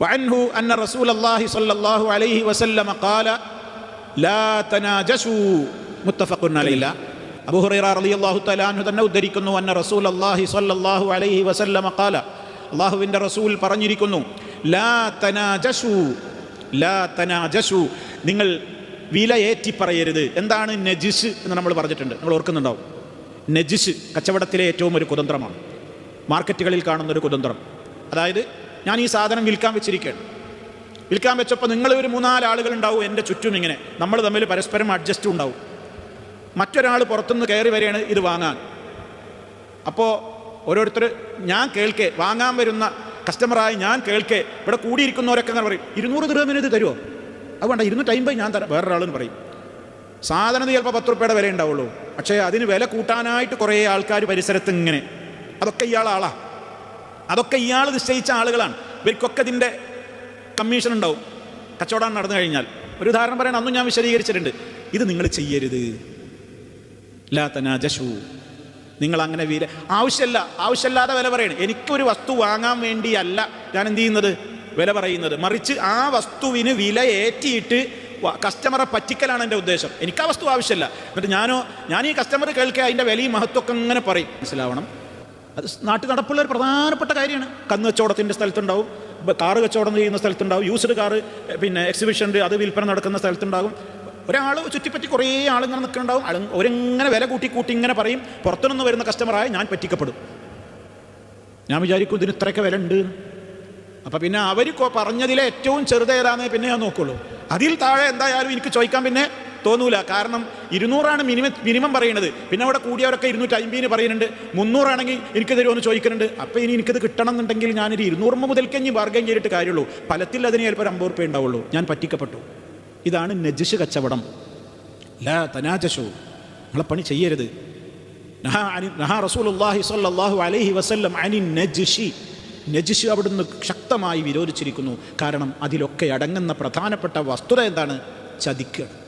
وعنه أن رسول الله صلى الله عليه وسلم قال لا تناجشوا متفق عليه അബൂ ഹുറൈറ റളിയല്ലാഹു തആല അൻഹു തന്നെ ഉദ്ധരിക്കുന്നു അന്ന റസൂൽ അല്ലാഹി സ്വല്ലല്ലാഹു അലൈഹി വസല്ലമ ഖാല അള്ളാഹുവിൻ്റെ റസൂൽ പറഞ്ഞിരിക്കുന്നു ലാ തനാജസു ലാ തനാജസു നിങ്ങൾ വില ഏറ്റി പറയരുത് എന്താണ് നജിസ് എന്ന് നമ്മൾ പറഞ്ഞിട്ടുണ്ട് നിങ്ങൾ ഓർക്കുന്നുണ്ടാവും നജിസ് കച്ചവടത്തിലെ ഏറ്റവും ഒരു കുതന്ത്രമാണ് മാർക്കറ്റുകളിൽ കാണുന്ന ഒരു കുതന്ത്രം അതായത് ഞാൻ ഈ സാധനം വിൽക്കാൻ വെച്ചിരിക്കുകയാണ്. വിൽക്കാൻ വെച്ചപ്പോൾ നിങ്ങൾ ഒരു മൂന്നാൽ ആളുകൾ ഉണ്ടാവും എന്റെ ചുറ്റും ഇങ്ങനെ. നമ്മൾ തമ്മിൽ പരസ്പരം അഡ്ജസ്റ്റ് ഉണ്ടാവും. മറ്റൊരാൾ പുറത്തുനിന്ന് കയറി വരികയാണ് ഇത് വാങ്ങാൻ. അപ്പോൾ ഓരോരുത്തർ ഞാൻ കേൾക്കെ വാങ്ങാൻ വരുന്ന കസ്റ്റമറായി ഞാൻ കേൾക്കെ ഇവിടെ കൂടിയിരിക്കുന്നവരൊക്കെ അങ്ങനെ പറയും ഇരുന്നൂറ് ദിർഹമിന് ഇത് തരുമോ അത് വേണ്ട ഇരുന്നൂറ്റമ്പത് ഞാൻ തരാം. വേറൊരാളെന്ന് പറയും. സാധനം ചിലപ്പോൾ പത്ത് റുപ്യയുടെ വില ഉണ്ടാവുള്ളൂ പക്ഷേ അതിന് വില കൂട്ടാനായിട്ട് കുറേ ആൾക്കാർ പരിസരത്ത് ഇങ്ങനെ. അതൊക്കെ ഇയാൾ ആളാ അതൊക്കെ ഇയാൾ നിശ്ചയിച്ച ആളുകളാണ്. ഇവർക്കൊക്കെ ഇതിന്റെ കമ്മീഷൻ ഉണ്ടാവും. കച്ചവടം നടന്നു കഴിഞ്ഞാൽ. ഒരു ഉദാഹരണം പറയണം അന്നും ഞാൻ വിശദീകരിച്ചിട്ടുണ്ട്. ഇത് നിങ്ങൾ ചെയ്യരുത്. ലാത്തനാജു നിങ്ങൾ അങ്ങനെ വീര ആവശ്യമില്ല ആവശ്യമില്ലാതെ വില പറയണം. എനിക്കൊരു വസ്തു വാങ്ങാൻ വേണ്ടിയല്ല ഞാൻ എന്ത് ചെയ്യുന്നത്? വില പറയുന്നത്. മറിച്ച് ആ വസ്തുവിന് വില ഏറ്റിയിട്ട് കസ്റ്റമറെ പറ്റിക്കലാണ് എന്റെ ഉദ്ദേശം. എനിക്ക് ആ വസ്തു ആവശ്യമില്ല. എന്നിട്ട് ഞാനോ ഞാൻ ഈ കസ്റ്റമർ കേൾക്കുക അതിന്റെ വിലയും മഹത്വമൊക്കെ അങ്ങനെ പറയും. മനസ്സിലാവണം. അത് നാട്ടിൽ നടപ്പുള്ള ഒരു പ്രധാനപ്പെട്ട കാര്യമാണ്. കന്ന് കച്ചവടത്തിന്റെ സ്ഥലത്തുണ്ടാവും കാറ് കച്ചവടം ചെയ്യുന്ന സ്ഥലത്തുണ്ടാവും യൂസ്ഡ് കാറ് പിന്നെ എക്സിബിഷന്റെ അത് വിൽപ്പന നടക്കുന്ന സ്ഥലത്തുണ്ടാകും ഒരാൾ ചുറ്റിപ്പറ്റി കുറേ ആളിങ്ങനെ നിൽക്കുന്നുണ്ടാവും. ആൾ ഒരിങ്ങനെ വില കൂട്ടി കൂട്ടി ഇങ്ങനെ പറയും പുറത്തുനിന്ന് വരുന്ന കസ്റ്റമറായി ഞാൻ പറ്റിക്കപ്പെടും. ഞാൻ വിചാരിക്കും ഇതിന് ഇത്രയൊക്കെ വില ഉണ്ട്. അപ്പം പിന്നെ അവർ പറഞ്ഞതിലെ ഏറ്റവും ചെറുതേതാന്ന് പിന്നെ ഞാൻ നോക്കുള്ളൂ. അതിൽ താഴെ എന്തായാലും എനിക്ക് ചോദിക്കാൻ പിന്നെ തോന്നൂല. കാരണം ഇരുന്നൂറാണ് മിനിമം മിനിമം പറയുന്നത്. പിന്നെ അവിടെ കൂടിയവരൊക്കെ ഇരുന്നൂറ്റി അമ്പതിന് പറയുന്നുണ്ട്. മുന്നൂറാണെങ്കിൽ എനിക്ക് തരുമെന്ന് ചോദിക്കുന്നുണ്ട്. അപ്പോൾ ഇനി എനിക്കത് കിട്ടണം എന്നുണ്ടെങ്കിൽ ഞാനൊരു ഇരുന്നൂറ് മുതൽക്ക് ഇനി ബാർഗൈൻ ചെയ്തിട്ട് കാര്യമുള്ളൂ. ഫലത്തിൽ അതിന് ചിലപ്പോൾ ഒരു അമ്പത് റുപ്യ ഉണ്ടാവുള്ളൂ. ഞാൻ പറ്റിക്കപ്പെട്ടു. ഇതാണ് നജിഷ് കച്ചവടം. ലാ തനാജഷു നിങ്ങളെ പണി ചെയ്യരുത്. അലൈഹി വസല്ലം നജിഷി. അവിടുന്ന് ശക്തമായി വിരോധിച്ചിരിക്കുന്നു. കാരണം അതിലൊക്കെ അടങ്ങുന്ന പ്രധാനപ്പെട്ട വസ്തുത എന്താണ്? ചതിക്കുകയാണ്